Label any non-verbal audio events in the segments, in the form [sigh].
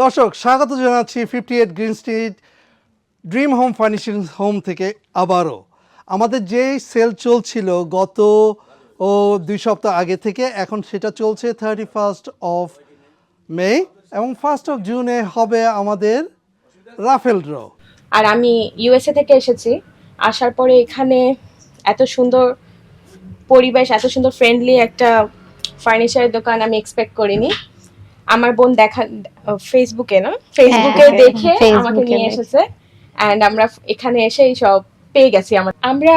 দর্শক, স্বাগত জানাচ্ছি fifty eight green street dream home furnishing home থেকে আবারও। আমাদের যেই সেল চলছিল গত, ও, দুই সপ্তাহ আগে থেকে, এখন সেটা চলছে থার্টি ফার্স্ট অফ মে এবং ফার্স্ট অফ জুনে হবে আমাদের রাফেল ড্র আর আমি ইউএসএ থেকে এসেছি। আসার পরে এখানে এত সুন্দর পরিবেশ, এত সুন্দর ফ্রেন্ডলি একটা ফার্নিচারের দোকান আমি এক্সপেক্ট করিনি। আমার বোন দেখা ফেসবুকে না? ফেসবুকে হ্যাঁ, দেখে আমাকে নিয়ে এসেছে। অ্যান্ড আমরা এখানে এসেই সব পেয়ে গেছি আমার। আমরা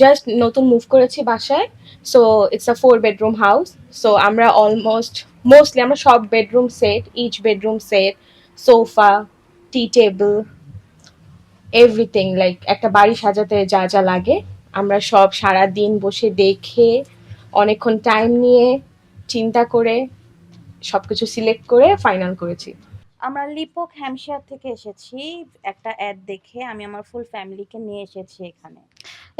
জাস্ট নতুন মুভ করেছি বাসায়। So it's a four bedroom house so আমরা অলমোস্ট মোস্টলি আমরা সব bedroom set each bedroom set sofa tea table everything like একটা বাড়ি সাজাতে যা যা লাগে। আমরা সব সারা দিন বসে দেখে অনেকক্ষণ টাইম নিয়ে চিন্তা করে সবকিছু সিলেক্ট করে ফাইনাল করেছি। আমরা লিপক হ্যামশায়ার থেকে এসেছি। একটা অ্যাড দেখে আমি আমার ফুল ফ্যামিলিকে নিয়ে এসেছি এখানে।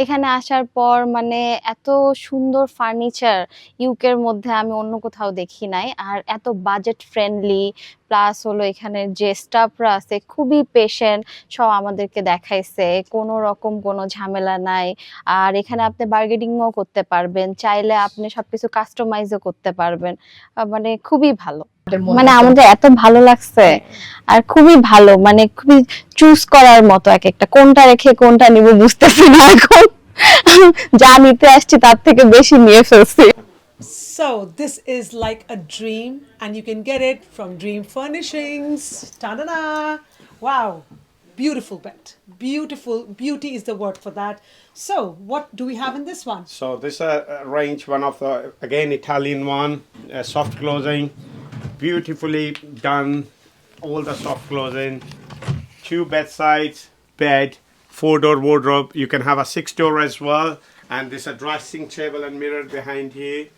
এখানে আসার পর মানে এত সুন্দর ফার্নিচার ইউকের মধ্যে আমি অন্য কোথাও দেখি নাই। আর এত বাজেট ফ্রেন্ডলি প্লাস হলো এখানে যে স্টাফরা আছে, খুবই পেশেন্ট সব আমাদেরকে দেখাইছে। কোনো রকম কোনো ঝামেলা নাই। আর এখানে আপনি বার্গেনিংও করতে পারবেন। চাইলে আপনি সবকিছু কাস্টমাইজও করতে পারবেন। মানে খুবই ভালো। মনে মানে হতো। আমাদের এত ভালো লাগছে আর খুবই ভালো মানে খুবই চুজ করার মতো এক একটা কোনটা রেখে কোনটা নিব বুঝতেছি না এখন [laughs] যা নিতে আসছি তার থেকে বেশি নিয়ে ফেলছি So, this is like a dream, and you can get it from Dream Furnishings. Ta da da! Wow, beautiful bed. Beautiful, beauty is the word for that. So, what do we have in this one? So this uh, uh, range, one of the again Italian one, uh, soft closing, beautifully done, all the soft closing, two bedsides, bed, four door wardrobe. You can have a six door as well, and there's a dressing table and mirror behind here.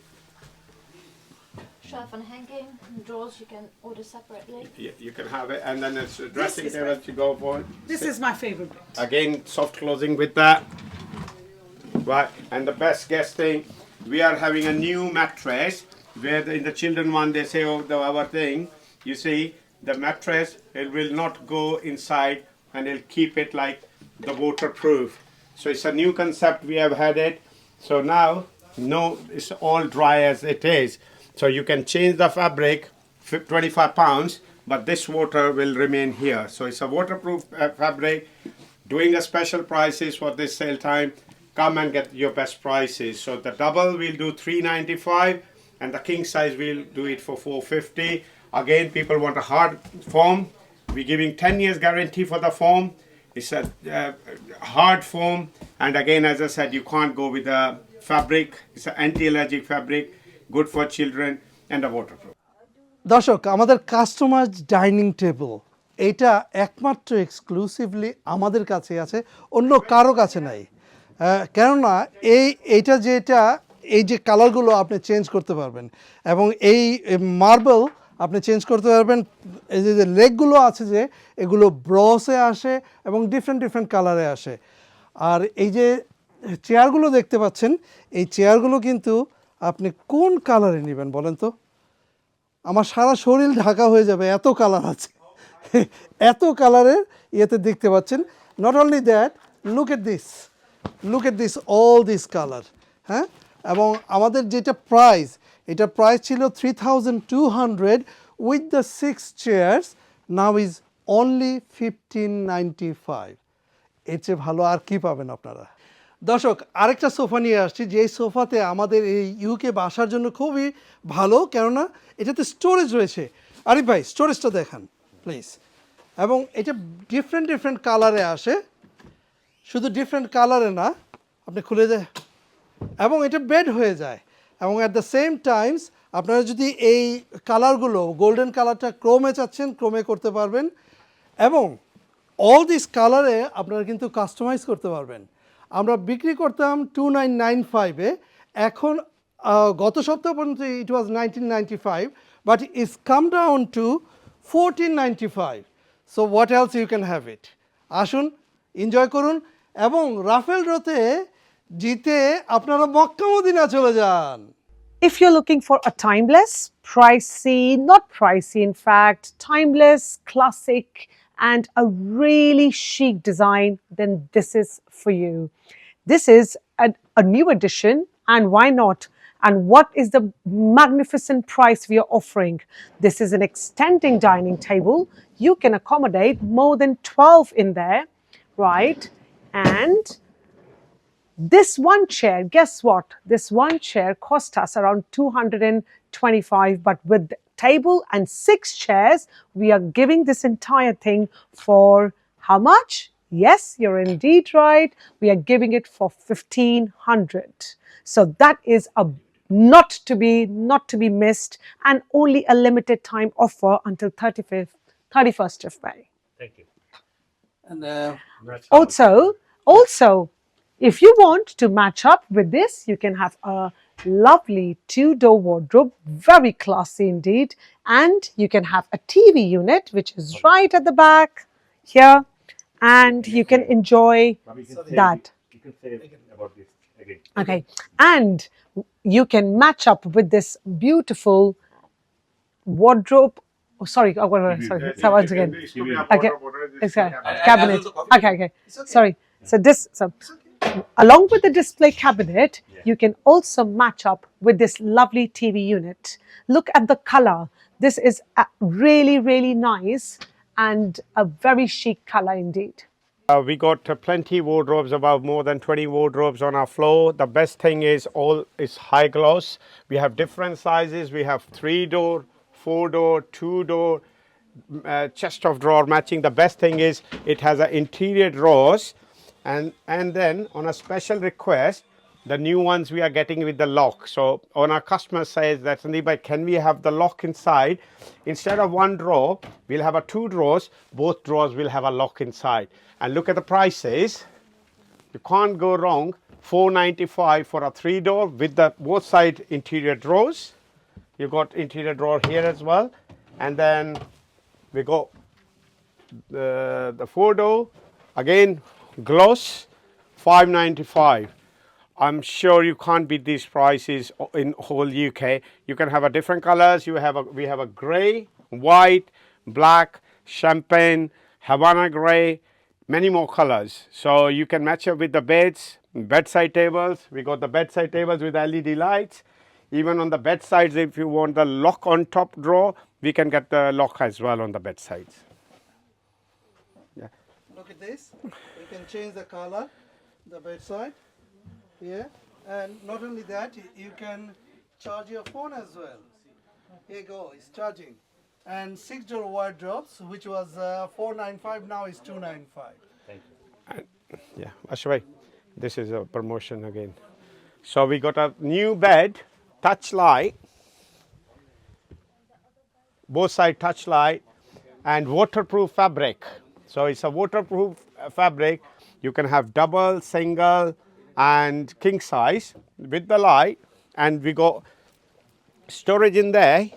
shelf and hanging drawers you can order separately. You, you can have it, and then it's a dressing is table my- to go for. This is my favorite bed. Again, soft closing with that. Right, and the best guest thing, we are having a new mattress where the, in the children one they say, oh, the our thing. You see, the mattress it will not go inside and it'll keep it like the waterproof. So it's a new concept we have had it. So now, no, it's all dry as it is. So you can change the fabric, 25 pounds, but this water will remain here. So it's a waterproof uh, fabric. Doing a special prices for this sale time. Come and get your best prices. So the double we'll do 395 and the king size we'll do it for 450. Again, people want a hard foam. We're giving 10 years guarantee for the foam. It's a uh, hard foam, and again, as I said, you can't go with the fabric. It's an anti-allergic fabric, good for children, and a waterproof. দর্শক আমাদের customise dining table এটা একমাত্র exclusively আমাদের কাছে আছে অন্য কারও কাছে নাই কেননা এই এইটা যেটা এই যে কালারগুলো আপনি চেঞ্জ করতে পারবেন এবং এই মার্বেল আপনি চেঞ্জ করতে পারবেন, এই যে লেগগুলো আছে যে, এগুলো ব্রসে আসে এবং ডিফারেন্ট ডিফারেন্ট কালারে আসে। আর এই যে চেয়ারগুলো দেখতে পাচ্ছেন, এই চেয়ারগুলো কিন্তু আপনি কোন কালারে নেবেন বলেন তো? আমার সারা শরীর ঢাকা হয়ে যাবে, এত কালার আছে। এত কালারের ইয়েতে দেখতে পাচ্ছেন not only that look at this look at this all this colour হ্যাঁ? এবং আমাদের যেটা প্রাইস, এটা প্রাইস ছিল three thousand two hundred with the six chairs now is only fifteen ninety five এর চেয়ে ভালো আর কি পাবেন আপনারা? দর্শক, আরেকটা সোফা নিয়ে আসছি যে সোফাতে আমাদের এই ইউকে বাসার জন্য খুবই ভালো, কেননা এটাতে স্টোরেজ রয়েছে। আরিফ ভাই স্টোরেজটা দেখান প্লিজ এবং এটা ডিফারেন্ট ডিফারেন্ট কালারে আসে। শুধু ডিফারেন্ট কালারে না, আপনি খুলে দেয় এবং এটা বেড হয়ে যায়। এবং অ্যাট দ্য সেম টাইমস আপনারা যদি এই কালারগুলো গোল্ডেন কালারটা ক্রোমে চাচ্ছেন ক্রোমে করতে পারবেন। এবং অল দিস কালারে আপনারা কিন্তু কাস্টমাইজ করতে পারবেন। আমরা বিক্রি করতাম টু নাইন নাইন ফাইভে এখন গত সপ্তাহ পর্যন্ত it was nineteen ninety five but it's come down to fourteen ninety five so what else you can have it আসুন এনজয় করুন। এবং রাফেল ড্রতে জিতে আপনারা মক্কা মদিনা চলে যান If you're looking for a timeless, pricey, not pricey, in fact, timeless, classic, and a really chic design, then this is for you. This is a, a new edition, and why not? And what is the magnificent price we are offering? This is an extending dining table. You can accommodate more than 12 in there, right? And this one chair, guess what? This one chair cost us around 225, but with the table and six chairs, we are giving this entire thing for how much? Yes, you're indeed right. We are giving it for 1500. So that is a not to be not to be missed and only a limited time offer until 35th 31st of May. Thank you. And, uh, Also, also, if you want to match up with this, you can have a lovely two-door wardrobe, very classy indeed, and you can have a TV unit which is right at the back here, and you can enjoy that. Okay, and you can match up with this beautiful wardrobe. Oh, sorry, oh, wait, wait, sorry. So once again, Okay, it's a cabinet. Okay, okay. Sorry. So this, so along with the display cabinet, you can also match up with this lovely TV unit. Look at the color. This is a really, really nice and a very chic color indeed. Uh, we got uh, plenty wardrobes, about more than 20 wardrobes on our floor. The best thing is all is high gloss. We have different sizes. We have three door, four door, two door, uh, chest of drawer matching. The best thing is it has an interior drawers, and and then on a special request, the new ones we are getting with the lock. So on our customer says that Sandeep, can we have the lock inside? Instead of one drawer, we'll have a two drawers. Both drawers will have a lock inside. And look at the prices. You can't go wrong. 495 for a three door with the both side interior drawers. You got interior drawer here as well. And then we go the, the four door again gloss 595 i'm sure you can't beat these prices in whole uk you can have a different colors. You have a we have a gray white black champagne havana gray many more colors. So you can match up with the beds bedside tables. We got the bedside tables with led lights. Even on the bedsides if you want the lock on top drawer we can get the lock as well on the bedsides Look at this. You can change the color, the bedside Yeah. and not only that, you can charge your phone as well. Here you go, it's charging. And six door wardrobes, which was uh, 495, now is 295. Thank you. Yeah, Ashway, this is a promotion again. So we got a new bed, touch light, both side touch light, and waterproof fabric. So it's a waterproof uh, fabric. You can have double, single, and king size with the light, and we got storage in there.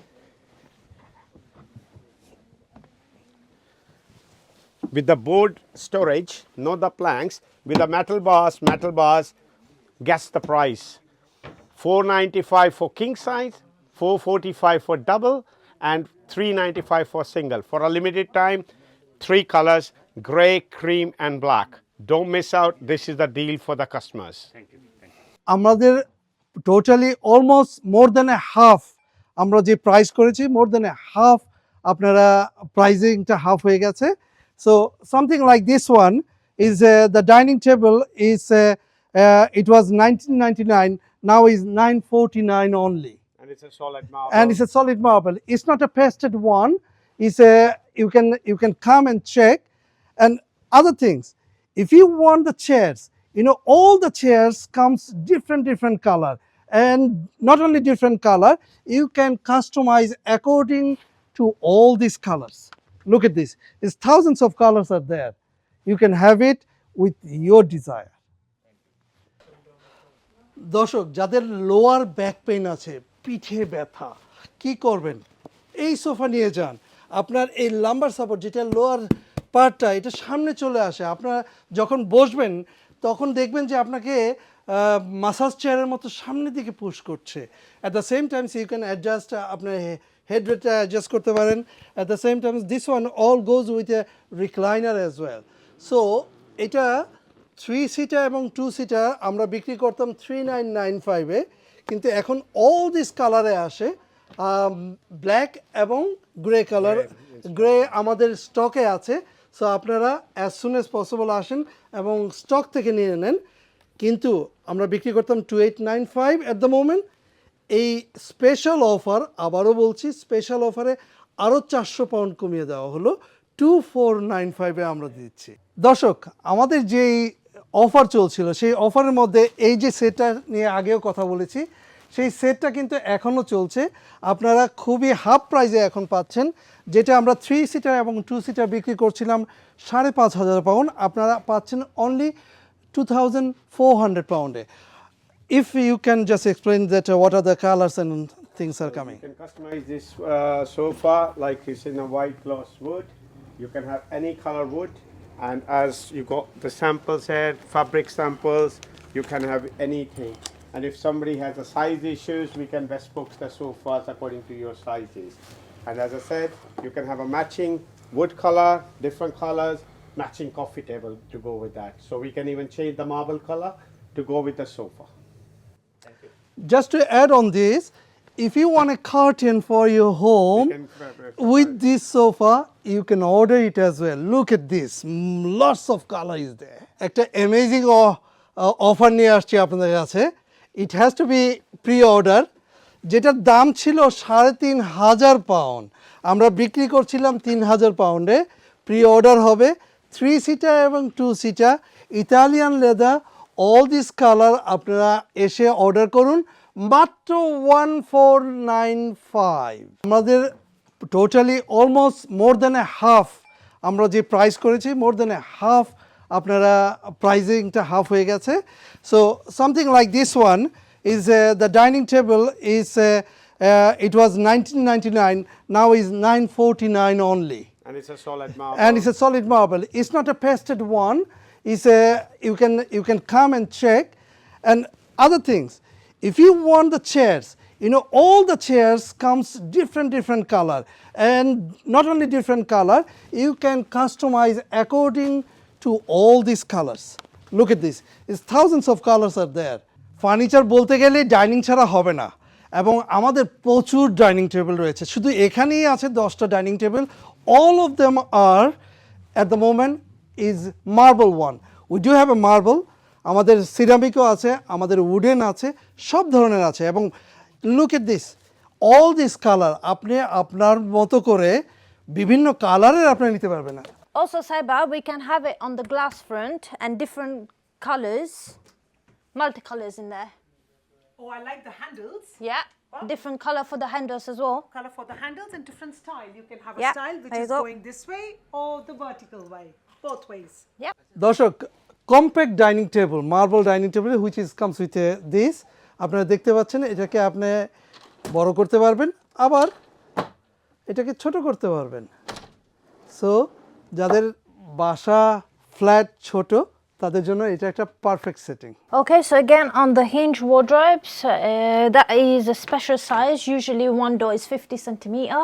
with the board storage, not the planks, with the metal bars, metal bars, guess the price. 495 for king size, 445 for double, and 395 for single. For a limited time, three colors, gray, cream, and black. Don't miss out. This is the deal for the customers. আমাদের totally almost more then a half আমরা যে price করেছি মোর দেন এ half আপনারা প্রাইজিংটা half হয়ে গেছে so something like this one is the dining table is it was nineteen ninety nine now is nine forty nine only And it's a solid marble. and it's a solid marble. It's not a pasted one. It's a you can you can come and check, and other things. If you want the chairs, you know all the chairs comes different different color, and not only different color, you can customize according to all these colors. Look at this. There's thousands of colors are there. You can have it with your desire. দর্শক যাদের lower back pain আছে পিঠে ব্যথা কি করবেন এই sofa নিয়ে যান আপনার এই লাম্বার সাপোর্ট যেটা লোয়ার পার্টটা এটা সামনে চলে আসে। আপনার যখন বসবেন, তখন দেখবেন যে আপনাকে মাসাজ চেয়ারের মতো সামনের দিকে পুশ করছে। At the same times you can adjust আপনার হেড রেটটা অ্যাডজাস্ট করতে পারেন। At the same times this one all goes with a recliner as well so এটা থ্রি সিটার এবং টু সিটার আমরা বিক্রি করতাম থ্রি নাইন নাইন ফাইভে কিন্তু এখন অল দিস কালারে আসে। ব্ল্যাক এবং গ্রে কালার গ্রে আমাদের স্টকে আছে সো আপনারা অ্যাজ সুন অ্যাজ পসিবল আসেন এবং স্টক থেকে নিয়ে নেন। কিন্তু আমরা বিক্রি করতাম two eight nine five at the moment এই স্পেশাল অফার আবারও বলছি স্পেশাল অফারে আরও চারশো পাউন্ড কমিয়ে দেওয়া হলো। টু ফোর নাইন ফাইভে আমরা দিচ্ছি। দর্শক আমাদের যেই অফার চলছিল সেই অফারের মধ্যে এই যে সেটটা নিয়ে আগেও কথা বলেছি সেই সেটটা কিন্তু এখনও চলছে আপনারা খুবই হাফ প্রাইজে এখন পাচ্ছেন যেটা আমরা থ্রি সিটার এবং টু সিটার বিক্রি করছিলাম সাড়ে পাঁচ হাজার পাউন্ড আপনারা পাচ্ছেন only two thousand four hundred পাউন্ডে if you can just explain that uh, what are the colors and things are coming You can customize this uh, sofa like it's in a white gloss wood. You can have any color wood, and as you got the samples here, fabric samples, you can have anything. And if somebody has a size issues, we can bespoke the sofas according to your sizes. And as I said, you can have a matching wood color, different colors, matching coffee table to go with that. So we can even change the marble color to go with the sofa. just to add on this if you want a curtain for your home can, uh, uh, with this sofa you can order it as well look at this Mm, lots of color is there একটা amazing offer নিয়ে আসছি আপনাদের কাছে it has to be preorder যেটার দাম ছিল সাড়ে তিন হাজার পাউন্ড আমরা বিক্রি করছিলাম তিন হাজার পাউন্ডে প্রি অর্ডার হবে থ্রি সিটার এবং two seater Italian leather all this colour আপনারা এসে অর্ডার করুন, মাত্র ওয়ান ফোর নাইন ফাইভ আমাদের totally almost more than a half আমরা যে প্রাইস করেছি মোর দ্যান এ হাফ আপনারা প্রাইজিংটা হাফ হয়ে গেছে so something like this one is the dining table is it was nineteen ninety nine now is nine forty nine only And it's a solid marble. and it's a solid marble. It's not a pasted one. It's a you can you can come and check, and other things. If you want the chairs, you know all the chairs comes different different color, and not only different color, you can customize according to all these colors. Look at this. It's thousands of colors are there. Furniture বলতে গেলে dining ছাড়া হবে না। এবং আমাদের প্রচুর dining table রয়েছে। শুধু এখানেই আছে দশটা dining table all of them are at the moment is marble one we do have a marble আমাদের সিরামিকও আছে, আমাদের উডেন আছে, সব ধরনের আছে। এবং look at this all this colour আপনি আপনার মতো করে বিভিন্ন কালারের আপনি নিতে পারবেন না। Also, Saiba, we can have it on the glass front and different colors, multicolors in there. Oh, I like the handles. Yeah, different color for the handles as well. Color for the handles and different style. You can have a Yeah, style which is go. going this way or the vertical way, both ways. দর্শক compact dining table marble dining table which is comes with this আপনারা দেখতে পাচ্ছেন এটাকে আপনি বড় করতে পারবেন আবার এটাকে ছোট করতে পারবেন সো যাদের বাসা ফ্ল্যাট ছোট তাদের জন্য এটা একটা perfect setting Okay, so again on the hinge wardrobes, uh, that is a special size. Usually one door is 50 centimeter,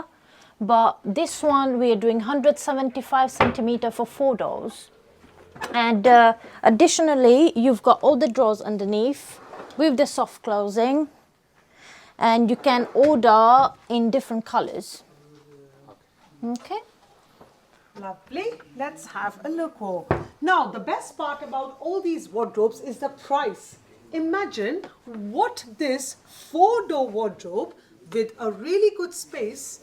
but this one we are doing 175 centimeter for four doors. And uh, additionally, you've got all the drawers underneath with the soft closing, and you can order in different colors. Okay. Lovely. Let's have a look. Now, the best part about all these wardrobes is the price. Imagine what this four door wardrobe with a really good space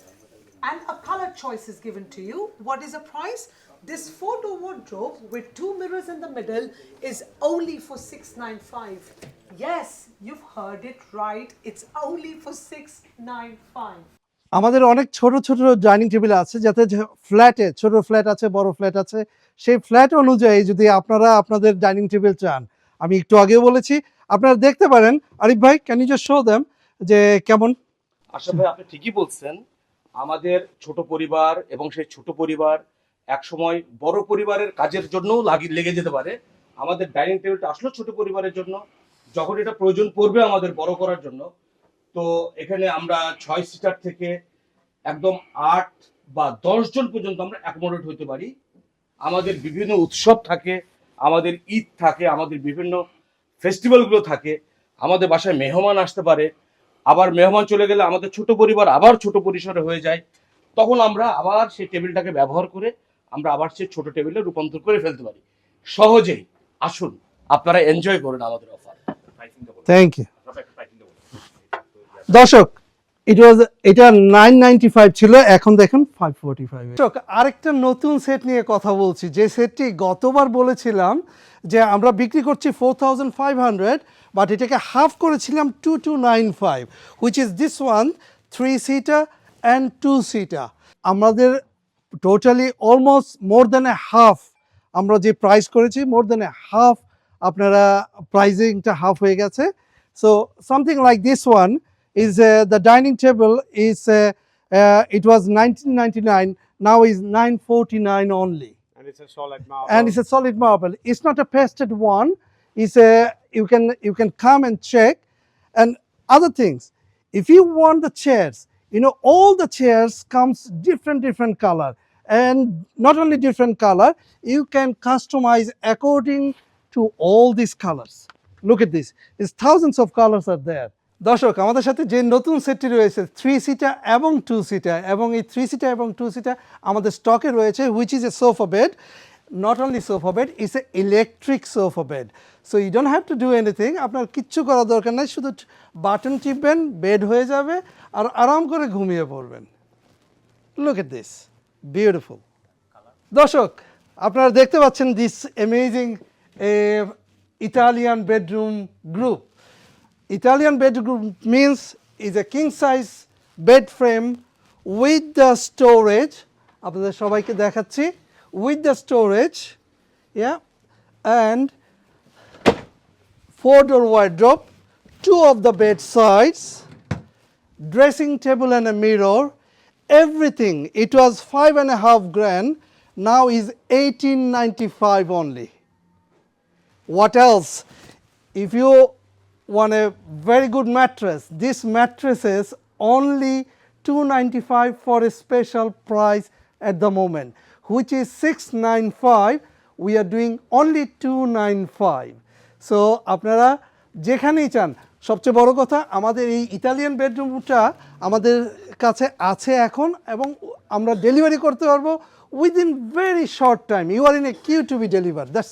and a color choice is given to you. What is the price? This four door wardrobe with two mirrors in the middle is only for 695. Yes, you've heard it right. It's only for 695. আমাদের অনেক ছোট ছোট dining table আছে, যাতে ফ্ল্যাটে ছোট flat আছে, বড় ফ্ল্যাট আছে, সেই ফ্ল্যাট অনুযায়ী যদি আপনারা আপনাদের ডাইনিং টেবিল চান, আমি একটু আগেও বলেছি, আপনারা দেখতে পারেন, আরিফ ভাই can you just show them যে কেমন? আশা ভাই, আপনি ঠিকই বলছেন, আমাদের ছোট পরিবার এবং সেই ছোট পরিবার একসময় বড় পরিবারের কাজের জন্যও লাগি, লেগে যেতে পারে। আমাদের ডাইনিং টেবিলটা আসলে ছোট পরিবারের জন্য, যখন এটা প্রয়োজন পড়বে আমাদের বড় করার জন্য। তো এখানে আমরা ছয় সিটার থেকে একদম আট বা দশ জন পর্যন্ত আমরা অ্যাকোমোডেট হতে পারি। আমাদের বিভিন্ন উৎসব থাকে, আমাদের ঈদ থাকে, আমাদের বিভিন্ন ফেস্টিভ্যালগুলো থাকে। আমাদের বাসায় মেহমান আসতে পারে। আবার মেহমান চলে গেলে আমাদের ছোট পরিবার আবার ছোট পরিসরে হয়ে যায়। তখন আমরা আবার সেই টেবিলটাকে ব্যবহার করে আমরা আবার সেই ছোট টেবিলে রূপান্তর করে ফেলতে পারি। সহজেই, আসুন, আপনারা এনজয় করুন আমাদের অফার থ্যাংক ইউ দর্শক ইট ওয়াজ এটা নাইন নাইনটি ফাইভ ছিল, এখন দেখেন ফাইভ ফোরটি ফাইভ দর্শক, আরেকটা নতুন সেট নিয়ে কথা বলছি, যে সেটটি গতবার বলেছিলাম যে আমরা বিক্রি করছি four thousand five hundred but এটাকে হাফ করেছিলাম two two nine five which is this one three seater and two seater আমাদের totally almost more than a half আমরা যে প্রাইস করেছি মোর দ্যান এ হাফ আপনারা প্রাইজিংটা হাফ হয়ে গেছে। So something like this one is uh, the dining table is uh, uh, it was 1999 now is 949 only. And it's a solid marble. and it's a solid marble. It's not a pasted one. It's a you can you can come and check. And other things if you want the chairs you know all the chairs comes different different color. And not only different color you can customize according to all these colors. Look at this. There's thousands of colors are there দর্শক, আমাদের সাথে যে নতুন সেটটি রয়েছে three seater এবং two seater এবং এই থ্রি সিটার এবং টু সিটার আমাদের স্টকে রয়েছে which is a sofa bed not only sofa bed it's a electric sofa bed so you don't have to do anything আপনার কিচ্ছু করার দরকার নাই, শুধু বাটন টিপবেন বেড হয়ে যাবে, আর আরাম করে ঘুমিয়ে পড়বেন। লুক এট দিস বিউটিফুল দর্শক, আপনারা দেখতে পাচ্ছেন this amazing Italian bedroom group Italian bedroom means is a king size bed frame with the storage আপনাদের সবাইকে দেখাচ্ছি with the storage yeah and four door wardrobe two of the bed sides dressing table and a mirror everything it was five and a half grand now is 1895 only what else if you want a very good mattress. This mattress is only 295 for a special price at the moment, which is 695 we are doing only 295 so, আপনারা যেখানেই চান, সবচেয়ে বড় কথা, আমাদের এই Italian বেডরুমটা আমাদের কাছে আছে এখন এবং আমরা ডেলিভারি করতে পারব within very short time you are in a queue to be deliver that's